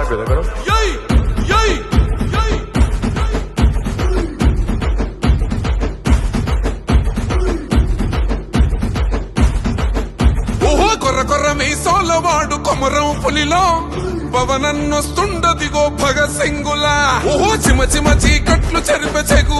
అయిపోయింది అక్కడ యయ్ యయ్ యయ్ ఓహో కొర్ర కొర్ర మీసోల వాడు కొమరం పులిలో. పవనన్నొస్తుండదిగో భగ సింగులా. ఓహో చిమ చిమ చీకట్లు చెరిప చెగు